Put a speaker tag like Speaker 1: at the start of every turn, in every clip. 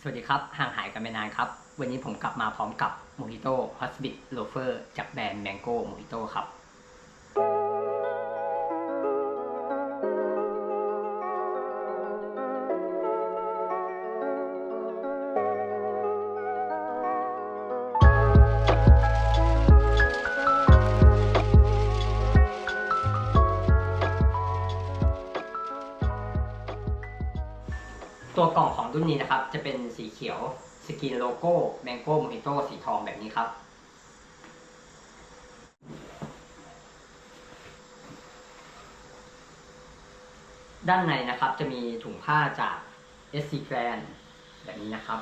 Speaker 1: สวัสดีครับ ห่างหายกันไปนานครับ วันนี้ผมกลับมาพร้อมกับโมฮิโต้ฮอสบิทโลเฟอร์จากแบรนด์แมงโก้โมฮิโต้ครับ ตัวกล่องของรุ่นนี้นะครับ จะเป็นสีเขียวสกรีนโลโก้ Mango Mojito สีทองแบบนี้ครับด้านในนะครับจะมีถุงผ้าจาก SC Grand แบบนี้นะครับ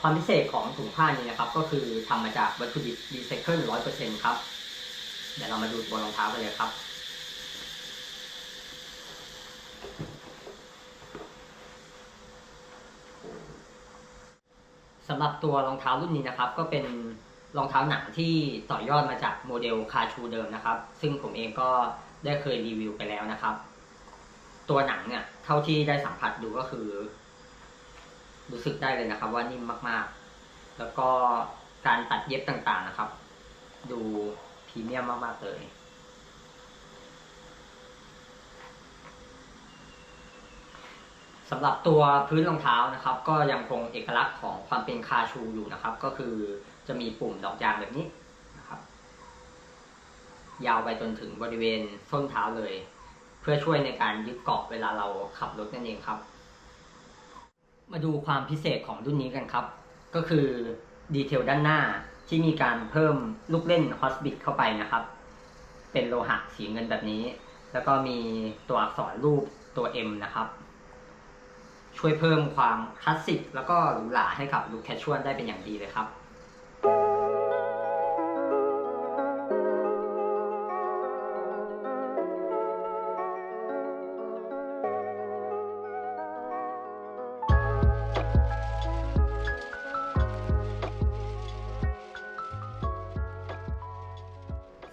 Speaker 1: ความพิเศษของถุงผ้านี้นะครับ ก็คือทำมาจากวัตถุดิบรีไซเคิล100%ครับ เดี๋ยวเรามาดูตัวรองเท้ากันเลยครับ สำหรับตัวรองเท้ารุ่นนี้นะครับ ก็เป็นรองเท้าหนังที่ต่อยอดมาจากโมเดลคาชูเดิมนะครับ ซึ่งผมเองก็ได้เคยรีวิวไปแล้วนะครับ ตัวหนังเนี่ย เท่าที่ได้สัมผัสดูก็คือ รู้สึกได้เลยนะครับ ว่านิ่มมากๆ แล้วก็การตัดเย็บต่างๆนะครับ ดูพรีเมียมมากๆเลย สำหรับตัวพื้นรองเท้านะครับ ก็ยังคงเอกลักษณ์ของความเป็นคาชูอยู่นะครับ ก็คือจะมีปุ่มดอกยางแบบนี้นะครับ ยาวไปจนถึงบริเวณส้นเท้าเลย เพื่อช่วยในการยึดเกาะเวลาเราขับรถนั่นเองครับ มาดูความพิเศษของรุ่นนี้กันครับ ก็คือดีเทลด้านหน้าที่มีการเพิ่มลูกเล่นฮอสบิทเข้าไปนะครับ เป็นโลหะสีเงินแบบนี้ แล้วก็มีตัวอักษรรูปตัว M นะครับ ช่วยเพิ่มความคลาสสิกแล้วก็หรูหราให้กับลุคแคชชวลได้เป็นอย่างดีเลยครับ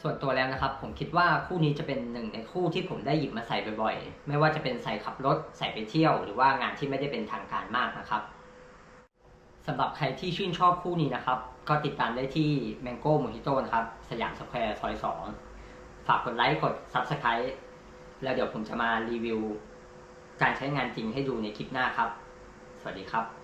Speaker 1: ส่วนตัวแล้วนะครับ ผมคิดว่าคู่นี้จะเป็นหนึ่งในคู่ที่ผมได้หยิบมาใส่บ่อยๆ ไม่ว่าจะเป็นใส่ขับรถใส่ไปเที่ยว หรือว่างานที่ไม่ได้เป็นทางการมากนะครับสำหรับใครที่ชื่นชอบคู่นี้นะครับ ก็ติดตามได้ที่ Mango Mojito นะครับ สยามสแควร์ซอย2ฝากกดไลค์กด Subscribe แล้วเดี๋ยวผมจะมารีวิว การใช้งานจริงให้ดูในคลิปหน้าครับ สวัสดีครับ